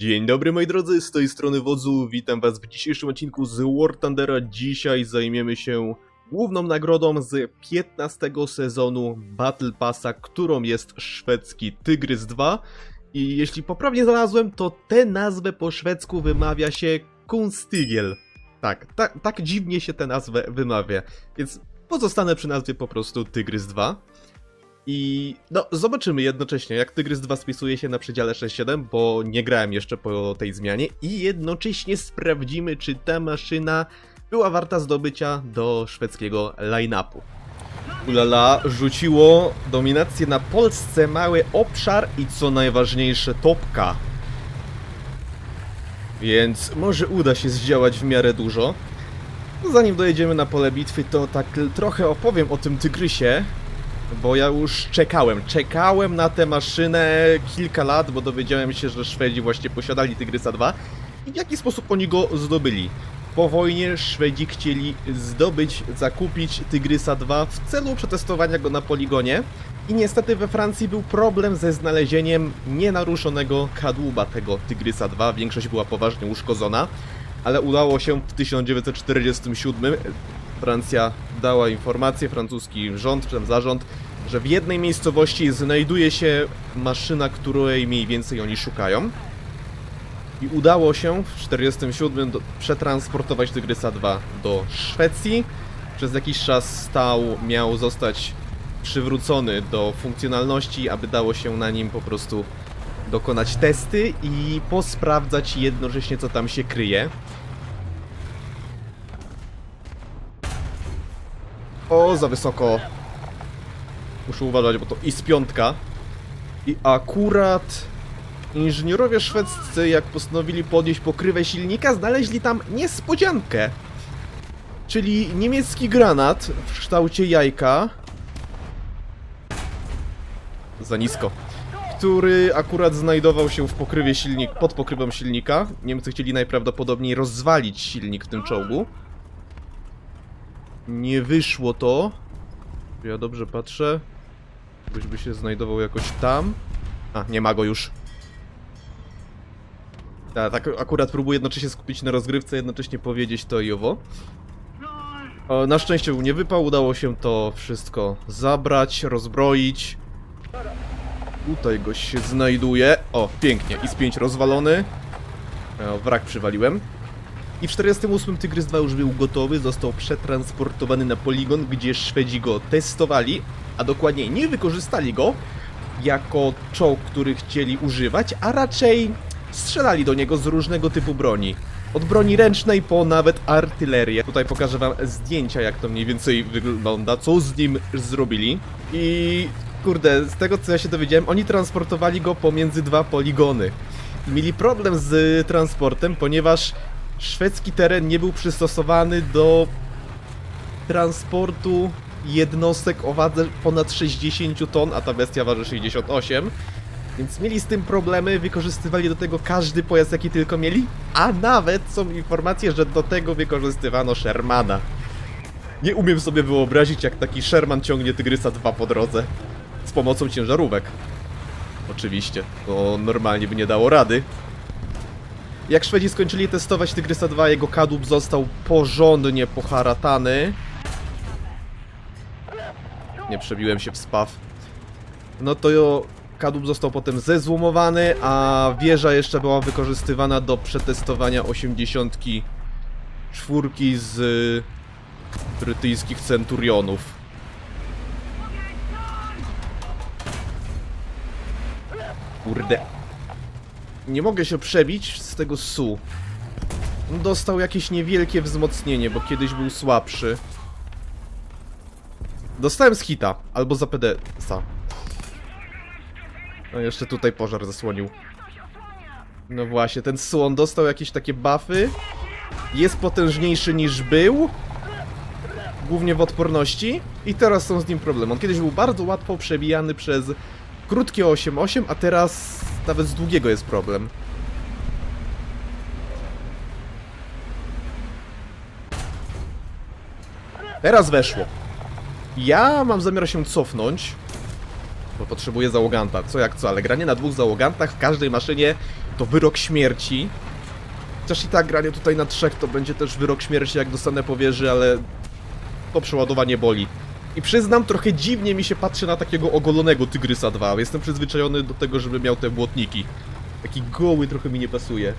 Dzień dobry moi drodzy, z tej strony Wodzu, witam was w dzisiejszym odcinku z War Thundera. Dzisiaj zajmiemy się główną nagrodą z 15 sezonu Battle Passa, którą jest szwedzki Tygrys 2. I jeśli poprawnie znalazłem, to tę nazwę po szwedzku wymawia się Kunstigiel. Tak, tak, tak dziwnie się tę nazwę wymawia, więc pozostanę przy nazwie po prostu Tygrys 2. I no, zobaczymy jednocześnie, jak Tygrys 2 spisuje się na przedziale 6.7, bo nie grałem jeszcze po tej zmianie. I jednocześnie sprawdzimy, czy ta maszyna była warta zdobycia do szwedzkiego line-upu. Ulala, rzuciło dominację na Polsce, mały obszar i co najważniejsze, topka. Więc może uda się zdziałać w miarę dużo. Zanim dojedziemy na pole bitwy, to tak trochę opowiem o tym Tygrysie, bo ja już czekałem, czekałem na tę maszynę kilka lat, bo dowiedziałem się, że Szwedzi właśnie posiadali Tygrysa 2 i w jaki sposób oni go zdobyli. Po wojnie Szwedzi chcieli zdobyć, zakupić Tygrysa 2 w celu przetestowania go na poligonie. I niestety we Francji był problem ze znalezieniem nienaruszonego kadłuba tego Tygrysa 2, większość była poważnie uszkodzona, ale udało się w 1947 Francja dała informację, francuski rząd, czy tam zarząd, że w jednej miejscowości znajduje się maszyna, której mniej więcej oni szukają. I udało się w 1947 do, przetransportować Tygrysa 2 do Szwecji. Przez jakiś czas stał, miał zostać przywrócony do funkcjonalności, aby dało się na nim po prostu dokonać testy i posprawdzać jednocześnie co tam się kryje. O, za wysoko. Muszę uważać, bo to i z piątka. I akurat inżynierowie szwedzcy, jak postanowili podnieść pokrywę silnika, znaleźli tam niespodziankę. Czyli niemiecki granat w kształcie jajka. Za nisko. Który akurat znajdował się w pokrywie silnik, pod pokrywą silnika. Niemcy chcieli najprawdopodobniej rozwalić silnik w tym czołgu. Nie wyszło to. Ja dobrze patrzę. Byś by się znajdował jakoś tam. A, nie ma go już. Ta, tak akurat próbuję jednocześnie skupić na rozgrywce, jednocześnie powiedzieć to i owo. O, na szczęście nie wypał, udało się to wszystko zabrać, rozbroić. Tutaj goś się znajduje. O, pięknie. I z 5 rozwalony. O, wrak przywaliłem. I w 48 Tygrys 2 już był gotowy, został przetransportowany na poligon, gdzie Szwedzi go testowali, a dokładniej nie wykorzystali go jako czołg, który chcieli używać, a raczej strzelali do niego z różnego typu broni. Od broni ręcznej po nawet artylerię. Tutaj pokażę wam zdjęcia, jak to mniej więcej wygląda, co z nim zrobili. I kurde, z tego co ja się dowiedziałem, oni transportowali go pomiędzy dwa poligony. Mieli problem z transportem, ponieważ szwedzki teren nie był przystosowany do transportu jednostek o wadze ponad 60 ton, a ta bestia waży 68. Więc mieli z tym problemy, wykorzystywali do tego każdy pojazd jaki tylko mieli, a nawet są informacje, że do tego wykorzystywano Shermana. Nie umiem sobie wyobrazić, jak taki Sherman ciągnie Tygrysa 2 po drodze. Z pomocą ciężarówek. Oczywiście, to normalnie by nie dało rady. Jak Szwedzi skończyli testować Tygrysa 2, jego kadłub został porządnie poharatany. Nie przebiłem się w spaw. No to kadłub został potem zezłomowany, a wieża jeszcze była wykorzystywana do przetestowania 84 z y, brytyjskich centurionów. Kurde, nie mogę się przebić z tego SU. Dostał jakieś niewielkie wzmocnienie, bo kiedyś był słabszy. Dostałem z hita, albo za. No jeszcze tutaj pożar zasłonił. No właśnie, ten SU, on dostał jakieś takie buffy. Jest potężniejszy niż był. Głównie w odporności. I teraz są z nim problemy. On kiedyś był bardzo łatwo przebijany przez krótkie 8-8, a teraz nawet z długiego jest problem. Teraz weszło. Ja mam zamiar się cofnąć, bo potrzebuję załoganta. Co jak co, ale granie na dwóch załogantach w każdej maszynie to wyrok śmierci. Chociaż i tak granie tutaj na trzech to będzie też wyrok śmierci, jak dostanę powierzy, ale to przeładowanie boli. I przyznam, trochę dziwnie mi się patrzy na takiego ogolonego Tygrysa 2. Jestem przyzwyczajony do tego, żeby miał te błotniki. Taki goły trochę mi nie pasuje.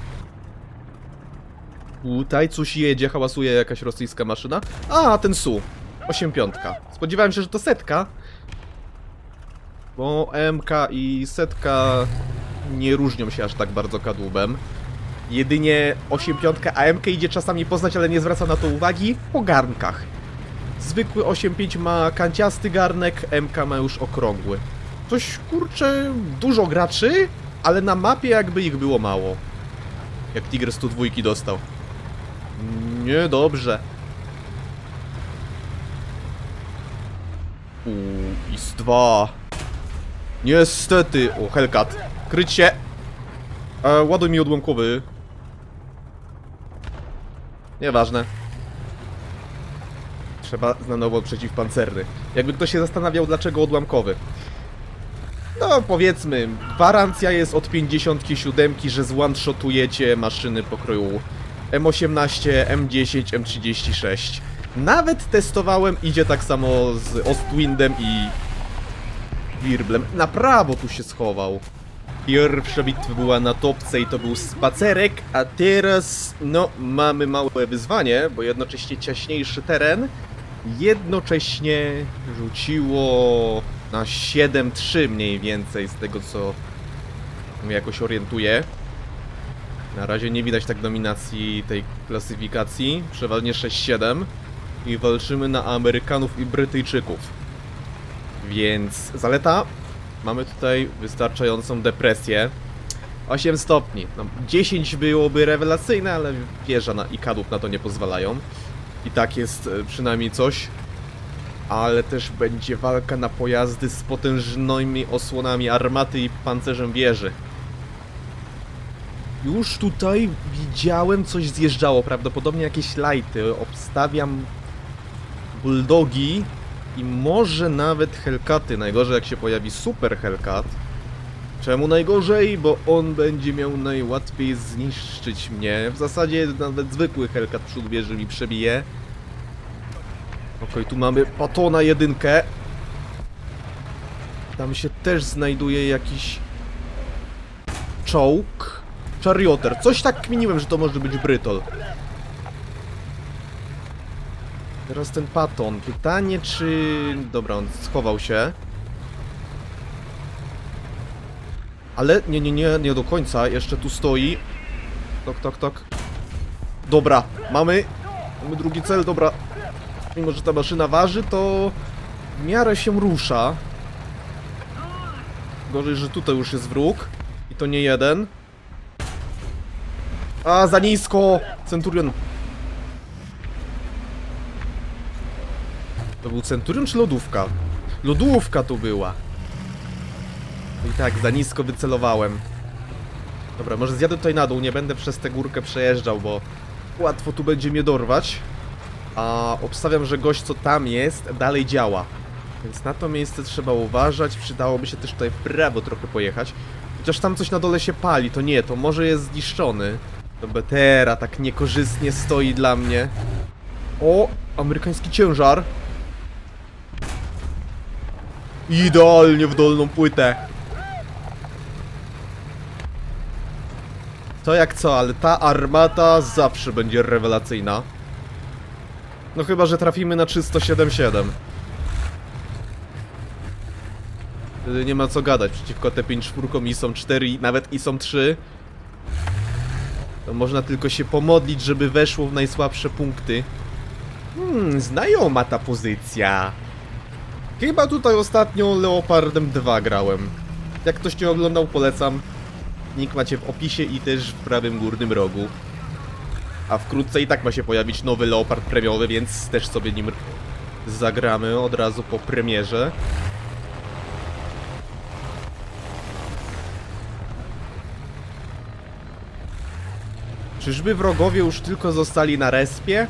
Tutaj coś jedzie, hałasuje jakaś rosyjska maszyna. A, ten SU. 8 piątka. Spodziewałem się, że to setka. Bo MK i setka nie różnią się aż tak bardzo kadłubem. Jedynie 8 piątka, a MK idzie czasami poznać, ale nie zwraca na to uwagi po garnkach. Zwykły 8.5 ma kanciasty garnek, MK ma już okrągły. Coś kurczę, dużo graczy, ale na mapie jakby ich było mało. Jak Tiger 102 dostał. Niedobrze. Uuu, IS-2. Niestety. O, Hellcat. Kryć się. E, ładuj mi odłamkowy. Nieważne. Trzeba na nowo przeciwpancerny. Jakby ktoś się zastanawiał, dlaczego odłamkowy. No, powiedzmy, gwarancja jest od 57, że zone-shotujecie maszyny pokroju M18, M10, M36. Nawet testowałem, idzie tak samo z Ostwindem i Wirblem. Na prawo tu się schował. Pierwsza bitwa była na topce i to był spacerek, a teraz, no, mamy małe wyzwanie, bo jednocześnie ciaśniejszy teren jednocześnie rzuciło na 7-3 mniej więcej z tego co mnie jakoś orientuje. Na razie nie widać tak dominacji tej klasyfikacji, przeważnie 6-7 i walczymy na Amerykanów i Brytyjczyków. Więc zaleta, mamy tutaj wystarczającą depresję. 8 stopni. No, 10 byłoby rewelacyjne, ale wieża na, i kadłub na to nie pozwalają. I tak jest e, przynajmniej coś. Ale też będzie walka na pojazdy z potężnymi osłonami armaty i pancerzem wieży. Już tutaj widziałem coś zjeżdżało, prawdopodobnie jakieś lighty. Obstawiam bulldogi i może nawet Hellcaty. Najgorzej jak się pojawi Super Hellcat. Czemu najgorzej? Bo on będzie miał najłatwiej zniszczyć mnie. W zasadzie nawet zwykły Hellcat przód wieży mi przebije. Okej, tu mamy Patona jedynkę. Tam się też znajduje jakiś czołg. Charioter. Coś tak kminiłem, że to może być Brytol. Teraz ten Paton. Pytanie czy... Dobra, on schował się. Ale nie, nie, nie, nie do końca. Jeszcze tu stoi. Tok, tok, tok. Dobra, mamy. Mamy drugi cel, dobra. Mimo, że ta maszyna waży, to w miarę się rusza. Gorzej, że tutaj już jest wróg. I to nie jeden. A, za nisko! Centurion. To był Centurion czy lodówka? Lodówka tu była. I tak, za nisko wycelowałem. Dobra, może zjadę tutaj na dół, nie będę przez tę górkę przejeżdżał, bo łatwo tu będzie mnie dorwać. A obstawiam, że gość co tam jest, dalej działa. Więc na to miejsce trzeba uważać, przydałoby się też tutaj w prawo trochę pojechać. Chociaż tam coś na dole się pali, to nie, to może jest zniszczony. To Betera tak niekorzystnie stoi dla mnie. O, amerykański ciężar. Idealnie w dolną płytę. To jak co, ale ta armata zawsze będzie rewelacyjna. No chyba, że trafimy na 377. Wtedy nie ma co gadać przeciwko te 5 czwórkom i są 4, nawet i są 3. To można tylko się pomodlić, żeby weszło w najsłabsze punkty. Hmm, znajoma ta pozycja. Chyba tutaj ostatnio Leopardem 2 grałem. Jak ktoś nie oglądał, polecam. Link macie w opisie i też w prawym górnym rogu. A wkrótce i tak ma się pojawić nowy Leopard premiowy, więc też sobie nim zagramy od razu po premierze. Czyżby wrogowie już tylko zostali na respie?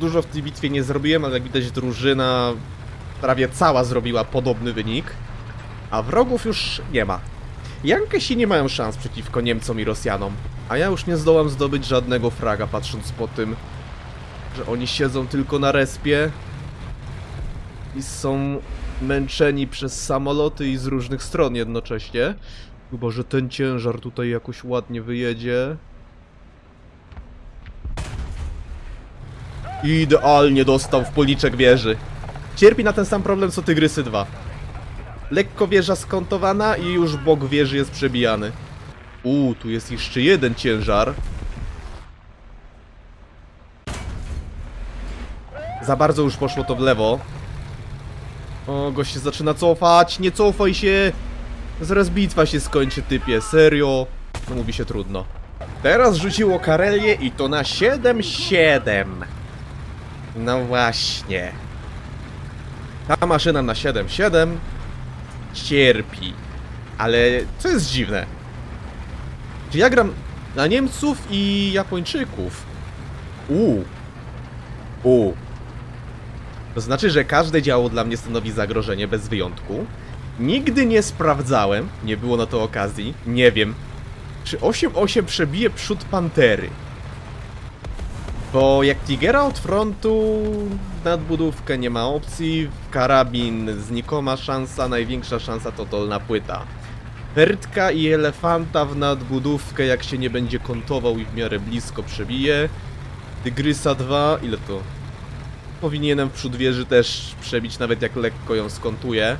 Dużo w tej bitwie nie zrobiłem, ale jak widać drużyna prawie cała zrobiła podobny wynik. A wrogów już nie ma. Jankesi nie mają szans przeciwko Niemcom i Rosjanom. A ja już nie zdołam zdobyć żadnego fraga, patrząc po tym, że oni siedzą tylko na respie i są męczeni przez samoloty i z różnych stron jednocześnie. Chyba, że ten ciężar tutaj jakoś ładnie wyjedzie. Idealnie dostał w policzek wieży. Cierpi na ten sam problem co Tygrysy 2. Lekko wieża skontowana i już bok wieży jest przebijany. Uuu, tu jest jeszcze jeden ciężar. Za bardzo już poszło to w lewo. O, gość się zaczyna cofać, nie cofaj się! Zaraz bitwa się skończy, typie, serio? No mówi się trudno. Teraz rzuciło Karelię i to na 7-7. No właśnie. Ta maszyna na 7-7 cierpi. Ale co jest dziwne? Czy ja gram na Niemców i Japończyków? Uuu. Uuu. To znaczy, że każde działo dla mnie stanowi zagrożenie bez wyjątku. Nigdy nie sprawdzałem, nie było na to okazji, nie wiem, czy 8-8 przebije przód Pantery. Bo jak Tigera od frontu nadbudówkę nie ma opcji, karabin znikoma szansa, największa szansa to dolna płyta. Pertka i elefanta w nadbudówkę jak się nie będzie kontował i w miarę blisko przebije. Tygrysa 2, ile to? Powinienem w przód wieży też przebić, nawet jak lekko ją skontuję.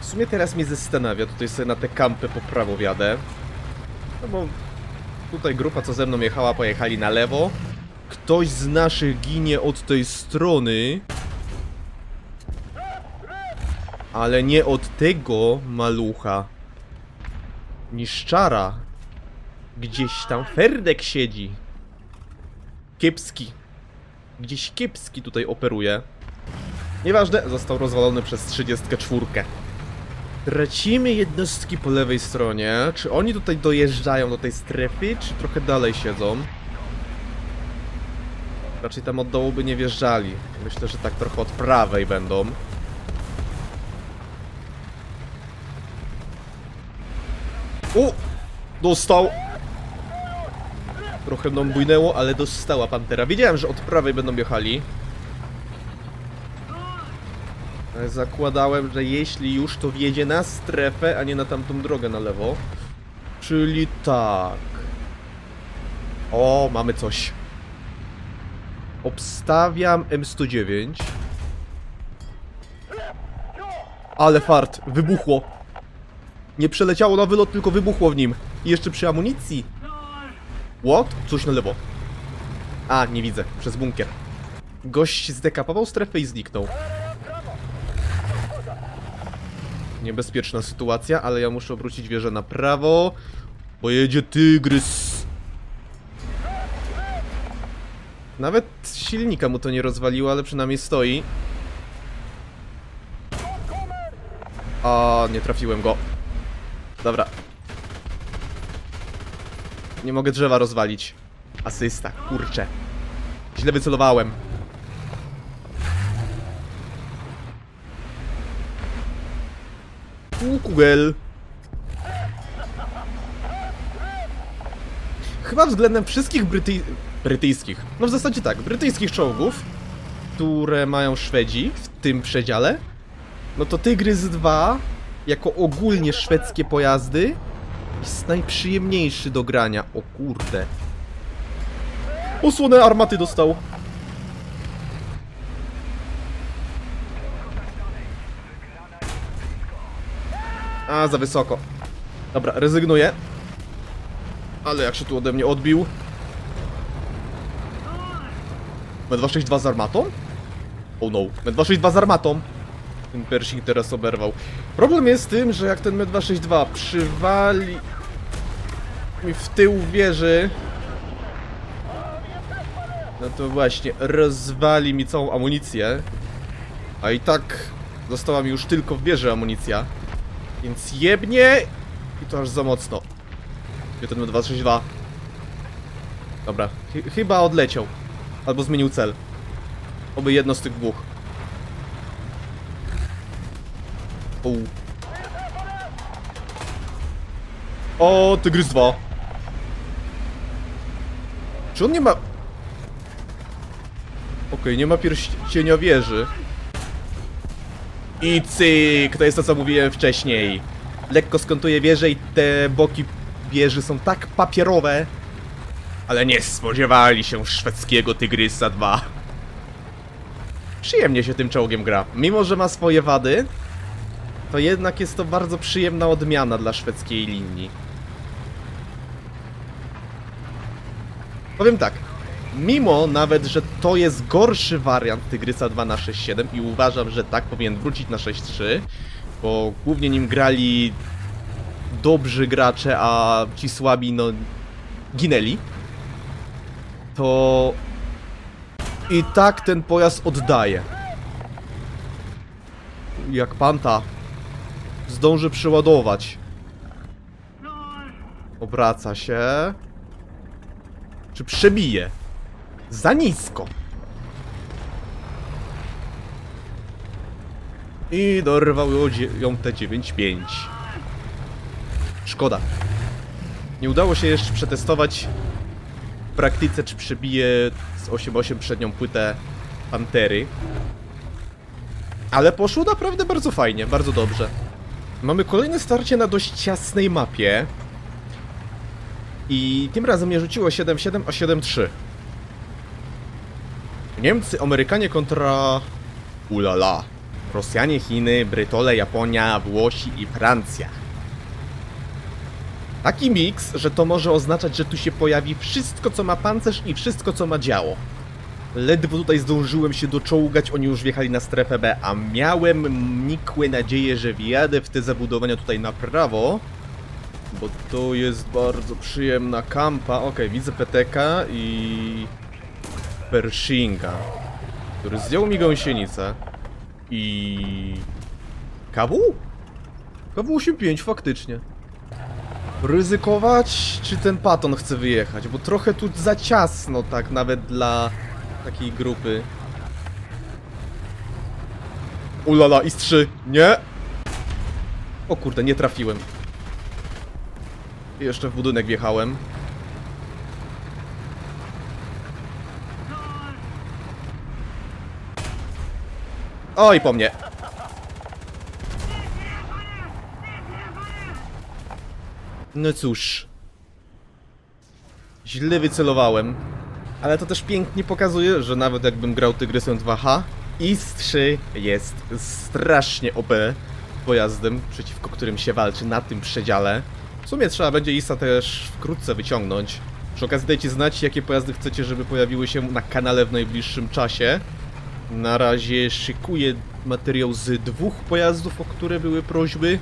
W sumie teraz mnie zastanawia, tutaj sobie na te kampy po prawo wiadę. No bo tutaj grupa co ze mną jechała, pojechali na lewo. Ktoś z naszych ginie od tej strony. Ale nie od tego malucha. Niszczara. Gdzieś tam Ferdek siedzi. Kiepski. Gdzieś kiepski tutaj operuje. Nieważne, został rozwalony przez 34. Tracimy jednostki po lewej stronie. Czy oni tutaj dojeżdżają do tej strefy, czy trochę dalej siedzą? Raczej tam od dołu by nie wjeżdżali. Myślę, że tak trochę od prawej będą. U! Dostał! Trochę mną bujnęło, ale dostała Pantera. Wiedziałem, że od prawej będą jechali. Zakładałem, że jeśli już, to wjedzie na strefę, a nie na tamtą drogę na lewo. Czyli tak. O, mamy coś. Obstawiam M109. Ale fart, wybuchło. Nie przeleciało na wylot, tylko wybuchło w nim. I jeszcze przy amunicji. What? Coś na lewo. A, nie widzę, przez bunkier. Gość zdekapował strefę i zniknął. Niebezpieczna sytuacja, ale ja muszę obrócić wieżę na prawo. Bo jedzie tygrys. Nawet silnika mu to nie rozwaliło, ale przynajmniej stoi. O, nie trafiłem go. Dobra. Nie mogę drzewa rozwalić. Asysta, kurczę. Źle wycelowałem. Kugel. Chyba względem wszystkich bryty... brytyjskich, no w zasadzie tak, brytyjskich czołgów, które mają Szwedzi w tym przedziale, no to Tygrys 2, jako ogólnie szwedzkie pojazdy, jest najprzyjemniejszy do grania. O kurde. Osłonę armaty dostał. A, za wysoko. Dobra, rezygnuję. Ale jak się tu ode mnie odbił. M262 z armatą? Oh no, M262 z armatą. Ten Pershing teraz oberwał. Problem jest z tym, że jak ten M262 przywali mi w tył wieży, no to właśnie rozwali mi całą amunicję. A i tak została mi już tylko w wieży amunicja. Więc jebnie i to aż za mocno. Gdzie ten M262? Dobra, ch chyba odleciał. Albo zmienił cel. Oby jedno z tych dwóch. U. O, Tygrys 2. Czy on nie ma... Okej, nie ma pierścienia wieży. I cyk, to jest to co mówiłem wcześniej. Lekko skontuje wieżę i te boki wieży są tak papierowe. Ale nie spodziewali się szwedzkiego Tygrysa 2. Przyjemnie się tym czołgiem gra. Mimo, że ma swoje wady, to jednak jest to bardzo przyjemna odmiana dla szwedzkiej linii. Powiem tak, mimo nawet, że to jest gorszy wariant Tygrysa 2 na 6.7 i uważam, że tak powinien wrócić na 6.3, bo głównie nim grali dobrzy gracze, a ci słabi no ginęli, to i tak ten pojazd oddaje. Jak panta zdąży przeładować. Obraca się. Czy przebije? Za nisko. I dorwał ją te 9-5. Szkoda. Nie udało się jeszcze przetestować w praktyce, czy przebije z 8.8 przednią płytę Pantery. Ale poszło naprawdę bardzo fajnie, bardzo dobrze. Mamy kolejne starcie na dość ciasnej mapie. I tym razem nie rzuciło 7-7, a 7-3. Niemcy, Amerykanie kontra... Ulala. Rosjanie, Chiny, Brytole, Japonia, Włosi i Francja. Taki miks, że to może oznaczać, że tu się pojawi wszystko, co ma pancerz i wszystko, co ma działo. Ledwo tutaj zdążyłem się doczołgać, oni już wjechali na strefę B, a miałem nikłe nadzieję, że wjadę w te zabudowania tutaj na prawo. Bo to jest bardzo przyjemna kampa. Okej, widzę PTK i... Pershinga, który zdjął mi gąsienicę. I... KW? KW85, faktycznie. Ryzykować, czy ten paton chce wyjechać? Bo trochę tu za ciasno, tak nawet dla takiej grupy. Ulala, IS-3, nie! O kurde, nie trafiłem. Jeszcze w budynek wjechałem. Oj, po mnie. No cóż. Źle wycelowałem. Ale to też pięknie pokazuje, że nawet jakbym grał Tygrysem 2H, IS-3 jest strasznie OP pojazdem, przeciwko którym się walczy na tym przedziale. W sumie trzeba będzie ISA też wkrótce wyciągnąć. Przy okazji dajcie znać, jakie pojazdy chcecie, żeby pojawiły się na kanale w najbliższym czasie. Na razie szykuję materiał z dwóch pojazdów, o które były prośby.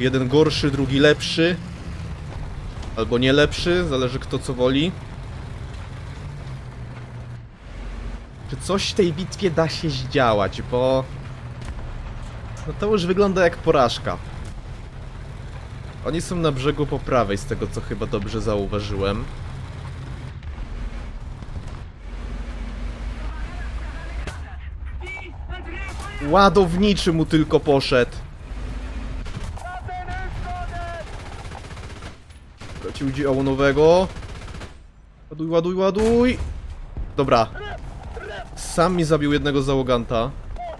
Jeden gorszy, drugi lepszy. Albo nie lepszy, zależy kto co woli. Czy coś w tej bitwie da się zdziałać, bo... No to już wygląda jak porażka. Oni są na brzegu po prawej, z tego co chyba dobrze zauważyłem. Ładowniczy mu tylko poszedł. Tracił dzieło nowego. Ładuj, ładuj, ładuj. Dobra. Sam mi zabił jednego załoganta.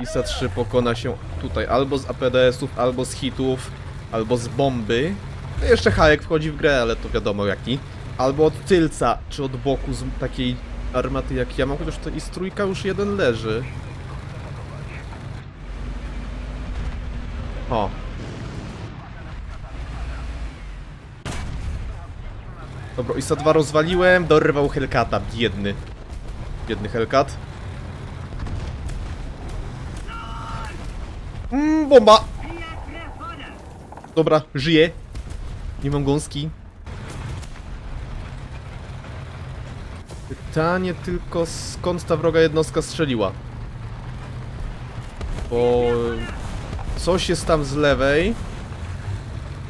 ISA 3 pokona się tutaj albo z APDS-ów, albo z hitów, albo z bomby. No jeszcze Hayek wchodzi w grę, ale to wiadomo jaki. Albo od tylca, czy od boku z takiej armaty jak ja mam, chociaż to i trójka już jeden leży. O. Dobra, ISA 2 rozwaliłem, dorwał Hellcata, biedny. Biedny Hellcat. Mmm, bomba! Dobra, żyję. Nie mam gąski. Pytanie tylko skąd ta wroga jednostka strzeliła. Bo coś jest tam z lewej.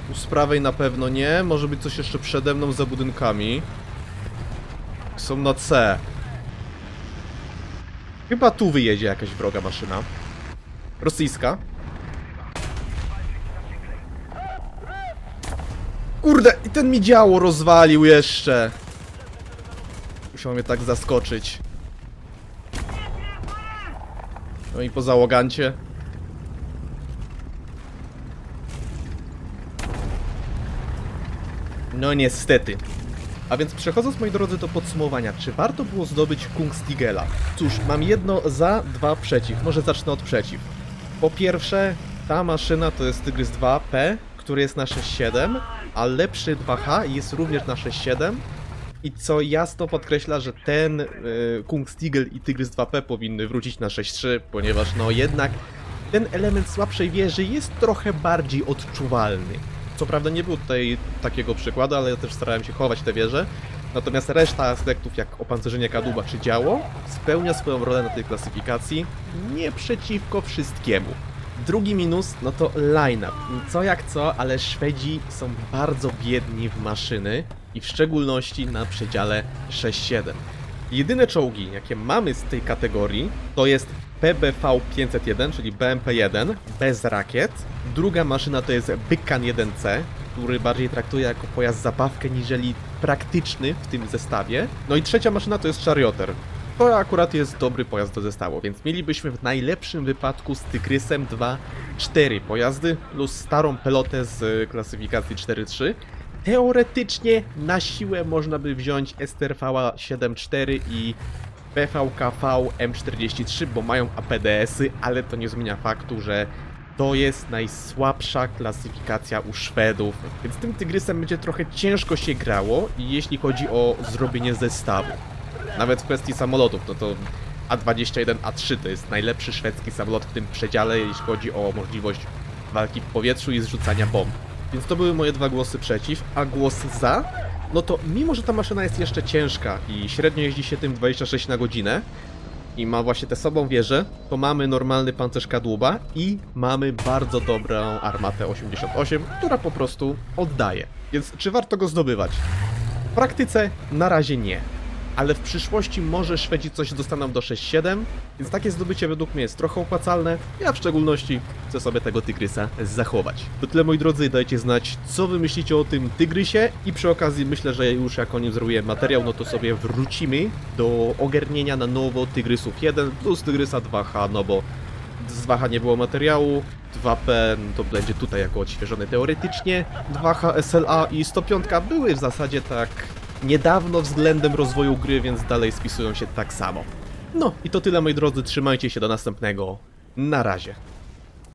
Tu z prawej na pewno nie. Może być coś jeszcze przede mną za budynkami. Są na C. Chyba tu wyjedzie jakaś wroga maszyna. Rosyjska. Kurde, i ten mi działo rozwalił jeszcze. Musiał mnie tak zaskoczyć. No i po załogancie. No niestety. A więc przechodząc moi drodzy do podsumowania, czy warto było zdobyć Kungstigela? Cóż, mam jedno za, dwa przeciw. Może zacznę od przeciw. Po pierwsze, ta maszyna to jest Tygrys 2P, który jest na 6.7, a lepszy 2H jest również na 6.7. I co jasno podkreśla, że ten y, Kungstigel i Tygrys 2P powinny wrócić na 6.3, ponieważ no jednak ten element słabszej wieży jest trochę bardziej odczuwalny. Co prawda nie było tutaj takiego przykładu, ale ja też starałem się chować te wieże. Natomiast reszta aspektów, jak opancerzenie kadłuba czy działo, spełnia swoją rolę na tej klasyfikacji, nie przeciwko wszystkiemu. Drugi minus, no to line-up. Co jak co, ale Szwedzi są bardzo biedni w maszyny i w szczególności na przedziale 6-7. Jedyne czołgi, jakie mamy z tej kategorii, to jest PBV 501, czyli BMP-1, bez rakiet. Druga maszyna to jest Bykan 1C, który bardziej traktuje jako pojazd zabawkę niżeli praktyczny w tym zestawie. No i trzecia maszyna to jest Charioter. To akurat jest dobry pojazd do zestawu, więc mielibyśmy w najlepszym wypadku z Tygrysem 2 4 pojazdy plus starą pelotę z klasyfikacji 4.3. Teoretycznie na siłę można by wziąć STRV 7.4 i PVKV M43, bo mają APDS-y, ale to nie zmienia faktu, że to jest najsłabsza klasyfikacja u Szwedów, więc tym Tygrysem będzie trochę ciężko się grało, jeśli chodzi o zrobienie zestawu. Nawet w kwestii samolotów, no to A21, A3 to jest najlepszy szwedzki samolot w tym przedziale, jeśli chodzi o możliwość walki w powietrzu i zrzucania bomb. Więc to były moje dwa głosy przeciw, a głos za, no to mimo, że ta maszyna jest jeszcze ciężka i średnio jeździ się tym 26 na godzinę i ma właśnie tę sobą wieżę, to mamy normalny pancerz kadłuba i mamy bardzo dobrą armatę 88, która po prostu oddaje. Więc czy warto go zdobywać? W praktyce na razie nie. Ale w przyszłości może Szwedzi coś dostaną do 6-7, więc takie zdobycie według mnie jest trochę opłacalne. Ja w szczególności chcę sobie tego tygrysa zachować. To tyle moi drodzy, dajcie znać co wy myślicie o tym tygrysie i przy okazji myślę, że już jak o nim zrobię materiał, no to sobie wrócimy do ogarnienia na nowo tygrysów 1 plus tygrysa 2H, no bo z 2H nie było materiału, 2P no to będzie tutaj jako odświeżony teoretycznie, 2H SLA i 105 były w zasadzie tak niedawno względem rozwoju gry, więc dalej spisują się tak samo. No i to tyle moi drodzy, trzymajcie się do następnego. Na razie.